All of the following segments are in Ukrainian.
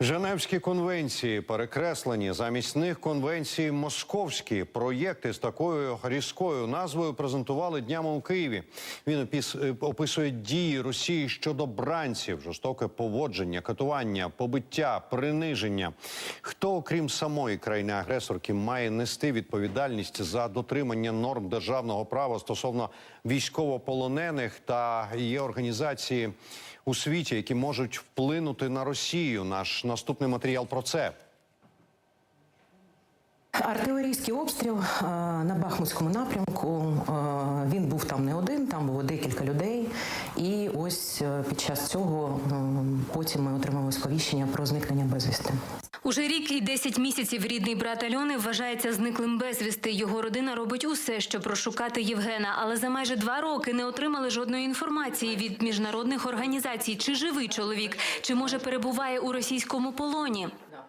Женевські конвенції перекреслені замість них конвенції московські. Проєкти з такою різкою назвою презентували днями у Києві. Він опіс- е, описує дії Росії щодо бранців, жорстоке поводження, катування, побиття, приниження. Хто, окрім самої країни-агресорки, має нести відповідальність за дотримання норм державного права стосовно військовополонених та є організації у світі, які можуть вплинути на Росію. Наш наступний матеріал про це. Артилерійський обстріл е, на Бахмутському напрямку. е, Він був там не один, там було декілька людей. І ось е, під час цього потім ми отримали сповіщення про зникнення безвісти. Уже рік і 10 місяців рідний брат Альони вважається зниклим безвісти. Його родина робить усе, щоб розшукати Євгена, але за майже два роки не отримали жодної інформації від міжнародних організацій, чи живий чоловік, чи може перебуває у російському полоні.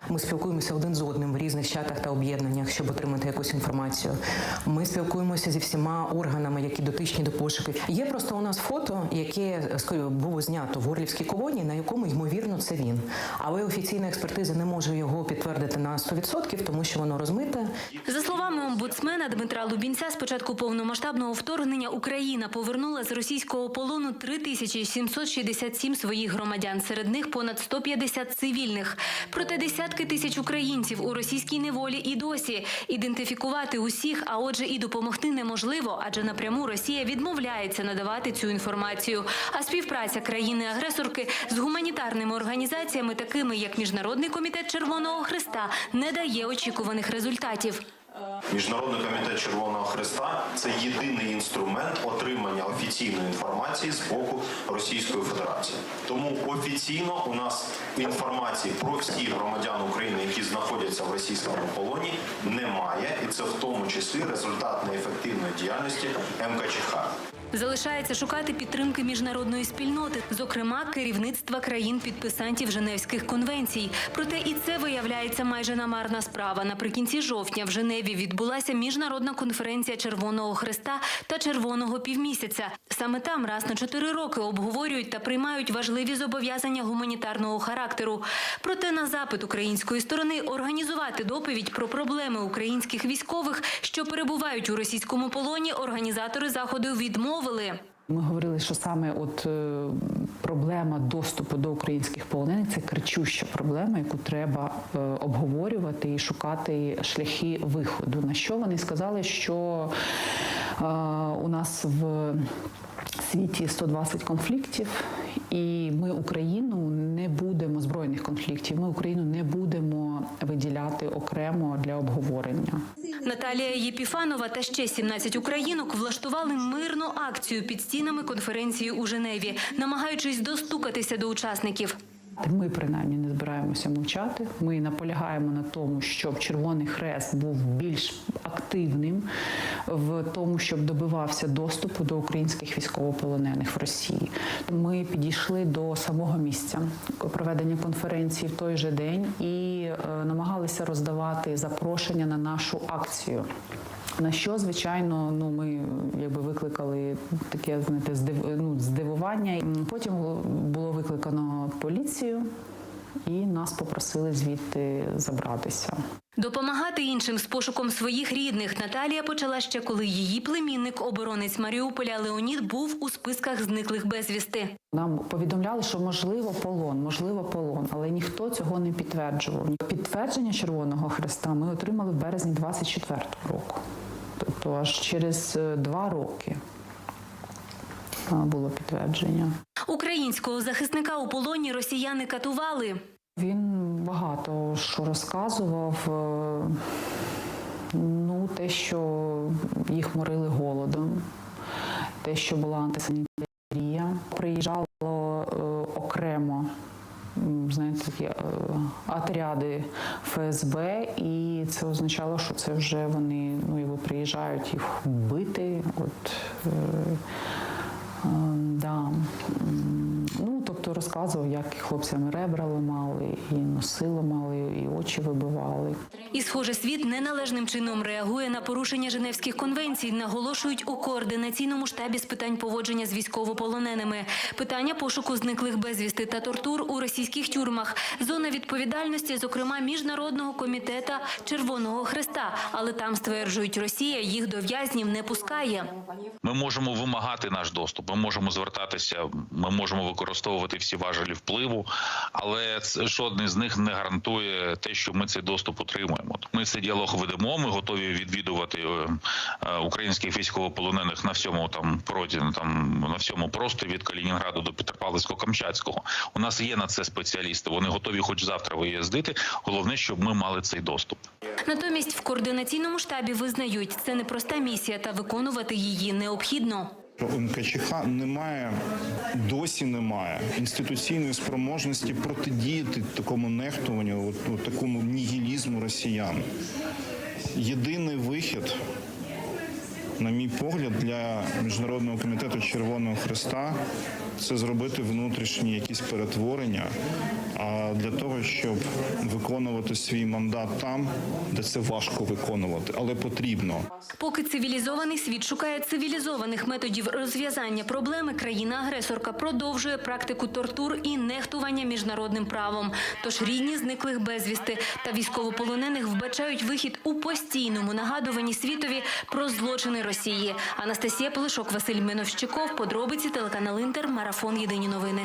Ми спілкуємося один з одним в різних чатах та об'єднаннях, щоб отримати якусь інформацію. Ми спілкуємося зі всіма органами, які дотичні до пошуків. Є просто у нас фото, яке було знято в Горлівській колонії, на якому ймовірно це він. Але офіційна експертиза не може його підтвердити на 100%, тому що воно розмите. За словами омбудсмена Дмитра Лубінця, з початку повномасштабного вторгнення Україна повернула з російського полону 3767 своїх громадян. Серед них понад 150 цивільних. Проте десятки тисяч українців у російській неволі і досі ідентифікувати усіх, а отже, і допомогти неможливо, адже напряму Росія відмовляється надавати цю інформацію. А співпраця країни-агресорки з гуманітарними організаціями, такими як Міжнародний комітет Червоного Христа, не дає очікуваних результатів. Міжнародний комітет Червоного Христа це єдиний інструмент отримання офіційної інформації з боку Російської Федерації. Тому офіційно у нас інформації про всіх громадян України, які знаходяться в російському полоні, немає, і це в тому числі результат неефективної діяльності МКЧХ. Залишається шукати підтримки міжнародної спільноти, зокрема керівництва країн-підписантів Женевських конвенцій. Проте і це виявляється майже намарна справа. Наприкінці жовтня в Женеві відбулася міжнародна конференція Червоного Христа та Червоного півмісяця. Саме там раз на чотири роки обговорюють та приймають важливі зобов'язання гуманітарного характеру. Проте на запит української сторони організувати доповідь про проблеми українських військових, що перебувають у російському полоні, організатори заходу відмовили. Ми говорили, що саме от е, проблема доступу до українських полонених це кричуща проблема, яку треба е, обговорювати і шукати шляхи виходу. На що вони сказали, що е, у нас в світі 120 конфліктів, і ми Україну не будемо збройних конфліктів. Ми Україну не будемо виділяти окремо для обговорення. Наталія Єпіфанова та ще 17 українок влаштували мирну акцію під стінами конференції у Женеві, намагаючись достукатися до учасників. Ми принаймні не збираємося мовчати. Ми наполягаємо на тому, щоб Червоний Хрест був більш активним в тому, щоб добивався доступу до українських військовополонених в Росії. Ми підійшли до самого місця проведення конференції в той же день і е, намагалися роздавати запрошення на нашу акцію. На що, звичайно, ну ми якби викликали таке знаєте, ну, здивування. Потім було викликано поліцію, і нас попросили звідти забратися. Допомагати іншим з пошуком своїх рідних Наталія почала ще коли її племінник, оборонець Маріуполя Леонід, був у списках зниклих безвісти. Нам повідомляли, що можливо полон, можливо полон, але ніхто цього не підтверджував. Підтвердження Червоного Хреста ми отримали в березні 24-го року, тобто аж через е, два роки було підтвердження. Українського захисника у полоні росіяни катували. Він багато що розказував. е, Ну, те, що їх морили голодом, те, що була антисанітарія. Приїжджало е, окремо, знаєте, такі е, отряди ФСБ, і це означало, що це вже вони ну, якби приїжджають їх бити. От, да. Тобто розказував, як хлопцям ребра ламали, і носи ламали, і очі вибивали. І, схоже, світ неналежним чином реагує на порушення Женевських конвенцій, наголошують у координаційному штабі з питань поводження з військовополоненими. Питання пошуку зниклих безвісти та тортур у російських тюрмах. Зона відповідальності, зокрема, Міжнародного комітета Червоного Хреста. Але там стверджують, Росія їх до в'язнів не пускає. Ми можемо вимагати наш доступ, ми можемо звертатися, ми можемо використовувати всі важелі впливу, але жодний з них не гарантує те, що ми цей доступ отримуємо. Ми цей діалог ведемо. Ми готові відвідувати е, е, українських військовополонених на всьому там проті, там на всьому просторі від Калінінграду до Петропавловського-Камчатського. У нас є на це спеціалісти. Вони готові, хоч завтра виїздити. Головне, щоб ми мали цей доступ. Натомість в координаційному штабі визнають, це непроста місія, та виконувати її необхідно. У МКЧХ немає, досі немає інституційної спроможності протидіяти такому нехтуванню, от, от такому нігілізму росіян. Єдиний вихід, на мій погляд, для міжнародного комітету Червоного Христа це зробити внутрішні якісь перетворення а для того, щоб виконувати свій мандат там, де це важко виконувати, але потрібно. Поки цивілізований світ шукає цивілізованих методів розв'язання проблеми, країна-агресорка продовжує практику тортур і нехтування міжнародним правом. Тож рідні зниклих безвісти та військовополонених вбачають вихід у постійному нагадуванні світові про злочини Росії. Анастасія Полишок, Василь Миновщиков, подробиці телеканал Інтер, марафон Єдині новини.